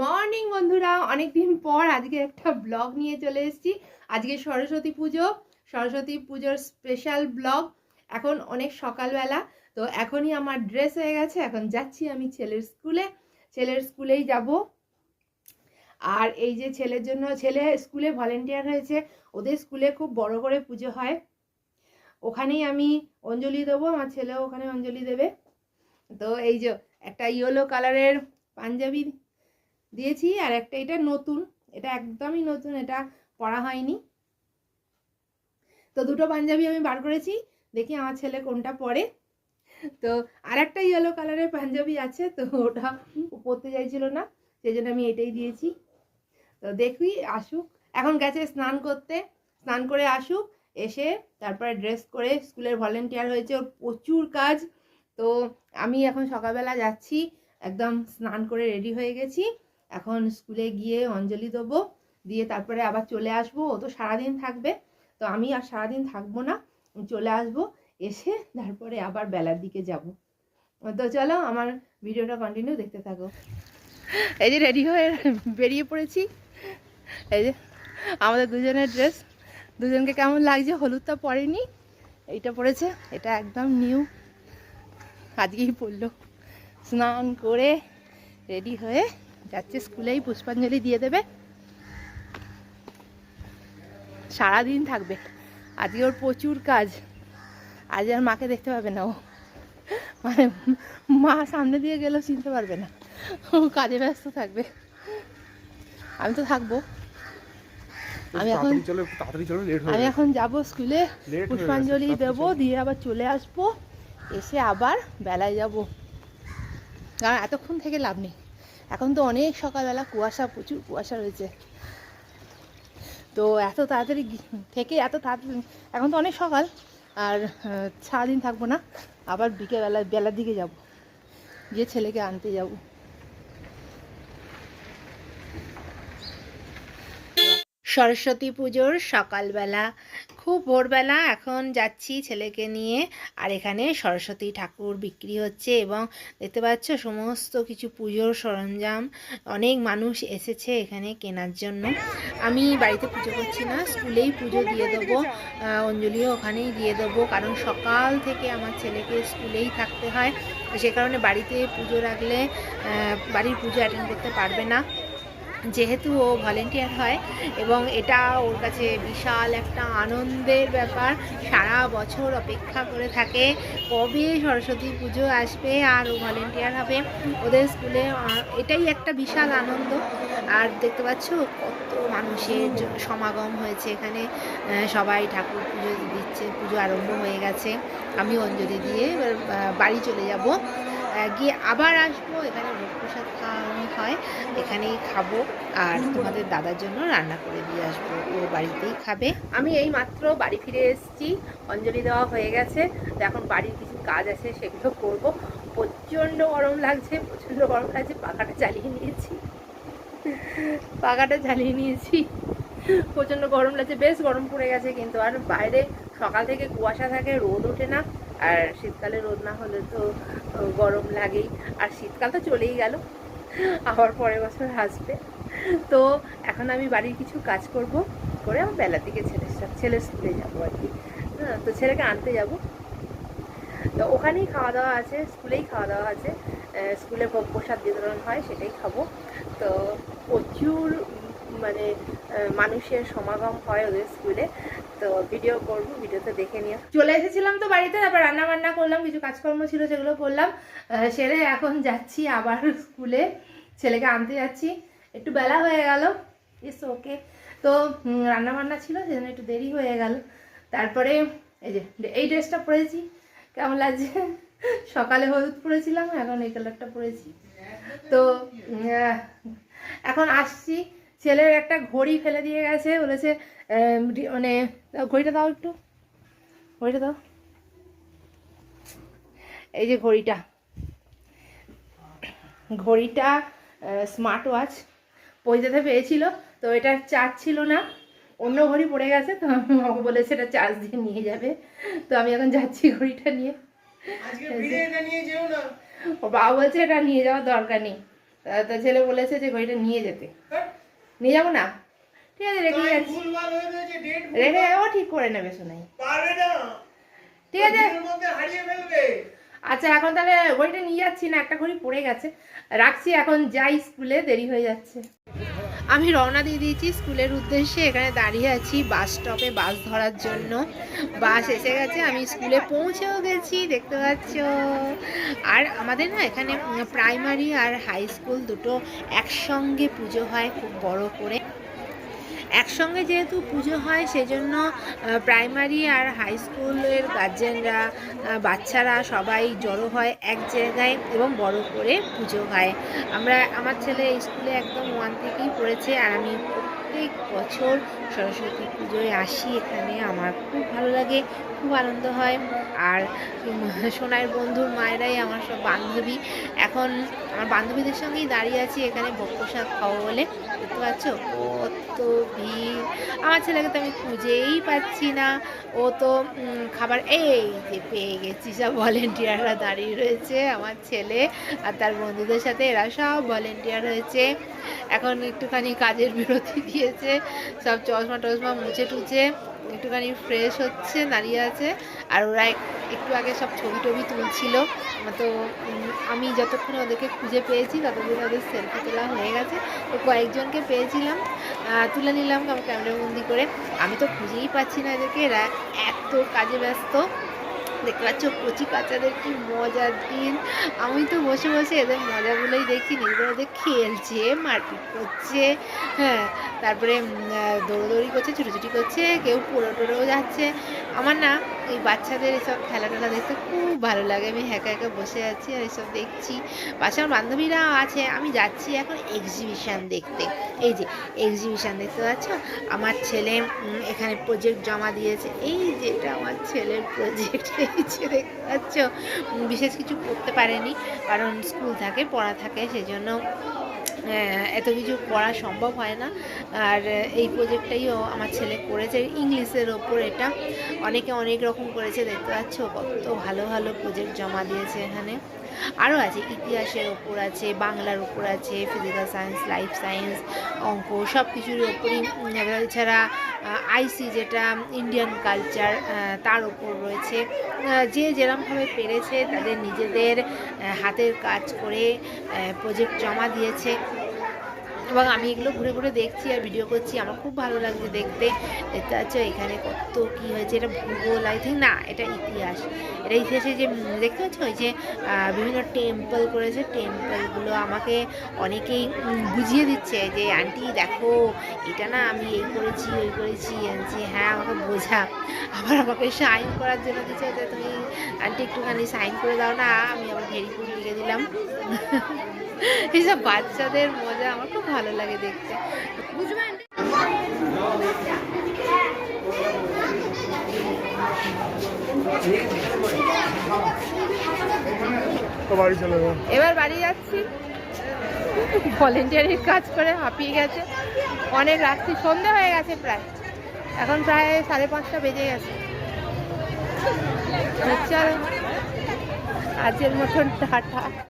Morning বন্ধুরা, অনেকদিন পর আজকে একটা ব্লগ নিয়ে চলে এসেছি। আজকে সরস্বতী পুজো, সরস্বতী পুজোর স্পেশাল ব্লগ। এখন অনেক সকালবেলা, তো এখনই আমার ড্রেস হয়ে গেছে। এখন যাচ্ছি আমি ছেলের স্কুলে ছেলের স্কুলেই যাব। আর এই যে ছেলের জন্য, ছেলে স্কুলে ভলেন্টিয়ার হয়েছে। ওদের স্কুলে খুব বড় করে পুজো হয়। ওখানেই আমি অঞ্জলি দেবো, আমার ছেলেও ওখানে অঞ্জলি দেবে। তো এই যে একটা ইয়েলো কালারের পাঞ্জাবি দিয়েছি আর একটা এটা নতুন, এটা একদমই নতুন, এটা পরা হয়নি। তো দুটো পাঞ্জাবি আমি বার করেছি, দেখি আমার ছেলে কোনটা পরে। তো আর একটা ইয়েলো কালারের পাঞ্জাবি আছে, তো ওটা পরতে চাইছিল না, সেই জন্য আমি এটাই দিয়েছি। তো দেখি, আসুক। এখন গেছে স্নান করতে, স্নান করে আসুক, এসে তারপরে ড্রেস করে স্কুলের ভলেন্টিয়ার হয়েছে, ওর প্রচুর কাজ। তো আমি এখন সকালবেলা যাচ্ছি, একদম স্নান করে রেডি হয়ে গেছি। এখন স্কুলে গিয়ে অঞ্জলি দেবো, দিয়ে তারপরে আবার চলে আসব, ও তো সারাদিন থাকবে, তো আমি আর সারাদিন থাকব না চলে আসব, এসে তারপরে আবার বেলার দিকে যাব। তো চলো আমার ভিডিওটা কন্টিনিউ দেখতে থাকো। এই যে রেডি হয়ে বেরিয়ে পড়েছি, এই যে আমাদের দুজনের ড্রেস দুজনকে কেমন লাগছে হলুদটা পরেনি, এইটা পড়েছে এটা একদম নিউ আজকেই পড়ল স্নান করে রেডি হয়ে যাচ্ছে স্কুলেই পুষ্পাঞ্জলি দিয়ে দেবে। সারাদিন থাকবে। আজকে ওর প্রচুর কাজ। আজ আর মাকে দেখতে পাবে না ও। মানে মা সামনে দিয়ে গেলেও চিনতে পারবে না। ও কাজে ব্যস্ত থাকবে। আমি তো থাকব। আমি এখন তাড়াতাড়ি চলো একটু তাড়াতাড়ি চলো লেট আমি এখন যাব স্কুলে। পুষ্পাঞ্জলি দেবো দিয়ে আবার চলে আসব। এসে আবার বেলায় যাব। কারণ এতক্ষণ থেকে লাভ নেই। এখন তো অনেক সকালবেলা কুয়াশা, প্রচুর কুয়াশা রয়েছে। তো এত তাড়াতাড়ি থেকে এত তাড়াতাড়ি এখন তো অনেক সকাল, আর সারাদিন থাকব না, আবার বিকেলবেলা, বেলার দিকে যাব। গিয়ে ছেলেকে আনতে যাব। সরস্বতী পুজোর সকালবেলা খুব ভোরবেলা এখন যাচ্ছি ছেলেকে নিয়ে। আর এখানে সরস্বতী ঠাকুর বিক্রি হচ্ছে এবং দেখতে পাচ্ছ সমস্ত কিছু পুজোর সরঞ্জাম। অনেক মানুষ এসেছে এখানে কেনার জন্য। আমি বাড়িতে পুজো করছি না, স্কুলেই পুজো দিয়ে দেবো। অঞ্জলিও ওখানেই দিয়ে দেবো। কারণ সকাল থেকে আমার ছেলেকে স্কুলেই থাকতে হয়। সে কারণে বাড়িতে পুজো রাখলে বাড়ির পুজো অ্যাটেন্ড করতে পারবে না। যেহেতু ও ভলেন্টিয়ার হয় এবং এটা ওর কাছে বিশাল একটা আনন্দের ব্যাপার। সারা বছর অপেক্ষা করে থাকে কবে সরস্বতী পুজো আসবে আর ও ভলেন্টিয়ার হবে ওদের স্কুলে এটাই একটা বিশাল আনন্দ। আর দেখতে পাচ্ছ কত মানুষের সমাগম হয়েছে এখানে। সবাই ঠাকুর পুজো দিচ্ছে পুজো আরম্ভ হয়ে গেছে। আমি অঞ্জলি দিয়ে এবার বাড়ি চলে যাব। গিয়ে আবার আসব এখানে ভোগ প্রসাদ খাওয়ানো হয় এখানেই খাব আর তোমাদের দাদার জন্য রান্না করে দিয়ে আসব। ও বাড়িতেই খাবে। আমি এই মাত্র বাড়ি ফিরে এসেছি অঞ্জলি দেওয়া হয়ে গেছে। তো এখন বাড়ির কিছু কাজ আছে সেগুলো করব। প্রচণ্ড গরম লাগছে প্রচণ্ড গরম লাগছে পাখাটা চালিয়ে নিয়েছি। পাখাটা চালিয়ে নিয়েছি। প্রচণ্ড গরম লাগছে বেশ গরম পড়ে গেছে কিন্তু আর বাইরে সকাল থেকে কুয়াশা থাকে রোদ ওঠে না। আর শীতকালে রোদ না হলে তো গরম লাগেই। আর শীতকাল তো চলেই গেল। আবার পরের বছর আসবে। তো এখন আমি বাড়ির কিছু কাজ করব, করে আমার বেলার দিকে ছেলের সাথে ছেলের স্কুলে যাব আর কি। হ্যাঁ তো ছেলেকে আনতে যাব। তো ওখানেই খাওয়া দাওয়া আছে, স্কুলেই খাওয়া দাওয়া আছে। স্কুলে ভোগ প্রসাদ বিতরণ হয় সেটাই খাব। তো প্রচুর মানে মানুষের সমাগম হয় ওদের স্কুলে। তো ভিডিও করব ভিডিওতে দেখে নিও। চলে এসেছিলাম তো বাড়িতে, তারপর রান্না বান্না করলাম, কিছু কাজকর্ম ছিল সেগুলো করলাম। সেরে এখন যাচ্ছি আবার স্কুলে, ছেলেকে আনতে যাচ্ছি। একটু বেলা হয়ে গেল, ইস, ওকে। তো রান্না বান্না ছিল, সেজন্য একটু দেরি হয়ে গেল। তারপরে, এই যে, এই ড্রেসটা পরেছি, কেমন লাগছে? সকালে হলুদ পরেছিলাম, এখন এই কালারটা পরেছি। তো এখন আসছি। ছেলের একটা ঘড়ি ফেলে দিয়ে গেছে বলেছে মানে ঘড়িটা দাও একটু। ঘড়িটা দাও। এই যে ঘড়িটা। ঘড়িটা স্মার্ট ওয়াচ পৈতেতে পেয়েছিল তো এটা চার্জ ছিল না। অন্য ঘড়ি পড়ে গেছে তো আমি আমাকে বলেছে এটা চার্জ দিয়ে নিয়ে যাবে। তো আমি এখন যাচ্ছি ঘড়িটা নিয়ে। ও বাবা বলছে এটা নিয়ে যাওয়ার দরকার নেই। তা তো ছেলে বলেছে যে ঘড়িটা নিয়ে যেতে। নিয়ে যাব না? ঠিক আছে রেখে যাচ্ছি। রেখে যাব ঠিক করে নেবে শোনাই। ঠিক আছে। আচ্ছা এখন তাহলে ওইটা নিয়ে যাচ্ছি না একটা ঘড়ি পড়ে গেছে। রাখছি এখন যাই স্কুলে দেরি হয়ে যাচ্ছে। আমি রওনা দিয়ে দিয়েছি স্কুলের উদ্দেশ্যে, এখানে দাঁড়িয়ে আছি বাস স্টপে বাস ধরার জন্য। বাস এসে গেছে, আমি স্কুলে পৌঁছেও গেছি, দেখতে পাচ্ছ। আর আমাদের না এখানে প্রাইমারি আর হাই স্কুল দুটো একসঙ্গে পুজো হয় খুব বড় করে। একসঙ্গে যেহেতু পুজো হয়, সেজন্য প্রাইমারি আর হাই স্কুলের গার্জেনরা বাচ্চারা সবাই জড়ো হয় এক জায়গায় এবং বড় করে পুজো হয়। আমরা, আমার ছেলে স্কুলে একদম ওয়ান থেকেই পড়েছে আর আমি প্রত্যেক বছর সরস্বতী পুজোয় আসি এখানে। আমার খুব ভালো লাগে, খুব আনন্দ হয়। আর সোনার বন্ধুর মায়েরাই আমার সব বান্ধবী। এখন আমার বান্ধবীদের সঙ্গেই দাঁড়িয়ে আছি এখানে ভোগ প্রসাদ খাওয়া বলে। দেখতে পাচ্ছ? কত ভিড়। আমার ছেলেকে তো আমি খুঁজেই পাচ্ছি না। ও তো খাবার এই যে পেয়ে গেছি, সব ভলেন্টিয়াররা দাঁড়িয়ে রয়েছে। আমার ছেলে আর তার বন্ধুদের সাথে এরা সব ভলেন্টিয়ার হয়েছে। এখন একটুখানি কাজের বিরতি দিয়েছে, সব চশমা টশমা মুছে টুছে, একটুখানি ফ্রেশ হচ্ছে, দাঁড়িয়ে আছে, আর ওরা একটু আগে সব ছবি টবি তুলছিল। তো আমি যতক্ষণ ওদেরকে খুঁজে পেয়েছি, ততদিন ওদের সেলফি তোলা হয়ে গেছে। তো কয়েকজনকে পেয়েছিলাম তুলে নিলাম আমার ক্যামেরা বন্দি করে। আমি তো খুঁজেই পাচ্ছি না এদেরকে, এরা এত কাজে ব্যস্ত। দেখতে পাচ্ছ কচি কাচাদের কি মজার দিন। আমি তো বসে বসে এদের মজাগুলোই দেখিনি এদের ওদের খেলছে, মারপিট করছে হ্যাঁ। তারপরে দৌড়দৌড়ি করছে, ছুটোছুটি করছে, কেউ পড়ে টড়েও যাচ্ছে। আমার না, এই বাচ্চাদের এসব খেলা টেলা দেখতে খুব ভালো লাগে। আমি একা একা বসে আছি আর এসব দেখছি। পাশে আমার বান্ধবীরা আছে। আমি যাচ্ছি এখন এক্সিবিশান দেখতে। এই যে এক্সিবিশান দেখতে পাচ্ছ? আমার ছেলে এখানে প্রজেক্ট জমা দিয়েছে। এই যেটা আমার ছেলের প্রজেক্ট এই দেখতে পাচ্ছ? বিশেষ কিছু করতে পারেনি। কারণ স্কুল থাকে, পড়া থাকে, সেজন্য এত কিছু করা সম্ভব হয় না। আর এই প্রজেক্টটাইও আমার ছেলে করেছে ইংলিশের ওপর এটা। অনেকে অনেক রকম করেছে, দেখতে পাচ্ছ কত ভালো ভালো প্রজেক্ট জমা দিয়েছে এখানে। আরও আছে, ইতিহাসের ওপর আছে, বাংলার ওপর আছে ফিজিক্যাল সায়েন্স লাইফ সায়েন্স অঙ্ক সব কিছুর ওপরই। এছাড়া আইসি যেটা ইন্ডিয়ান কালচার তার ওপর রয়েছে। যে যেরমভাবে পেরেছে, তাদের নিজেদের হাতের কাজ করে প্রজেক্ট জমা দিয়েছে। এবং আমি এগুলো ঘুরে ঘুরে দেখছি আর ভিডিও করছি। আমার খুব ভালো লাগছে দেখতে। দেখতে এখানে কত কি হয়েছে, এটা ভূগোল আই থিঙ্ক না, এটা ইতিহাস। এটা ইতিহাসে যে, দেখতে পাচ্ছ ওই যে বিভিন্ন টেম্পল করেছে। টেম্পলগুলো আমাকে অনেকেই বুঝিয়ে দিচ্ছে যে আন্টি দেখো, এটা না আমি এই করেছি, ওই করেছি। যে হ্যাঁ আমাকে বোঝা। আবার আমাকে সাইন করার জন্য দিচ্ছে তুমি আন্টি একটুখানি সাইন করে দাও না, আমি আবার ভেরিফুল লিখে দিলাম। এইসব বাচ্চাদের মজা, আমার খুব ভালো লাগে দেখতে। এবার বাড়ি যাচ্ছি। ভলেন্টিয়ারির কাজ করে হাঁপিয়ে গেছে। অনেক রাত্রি সন্ধে হয়ে গেছে প্রায়। এখন প্রায় সাড়ে পাঁচটা বেজে গেছে। চলো আজকের মতন টাটা।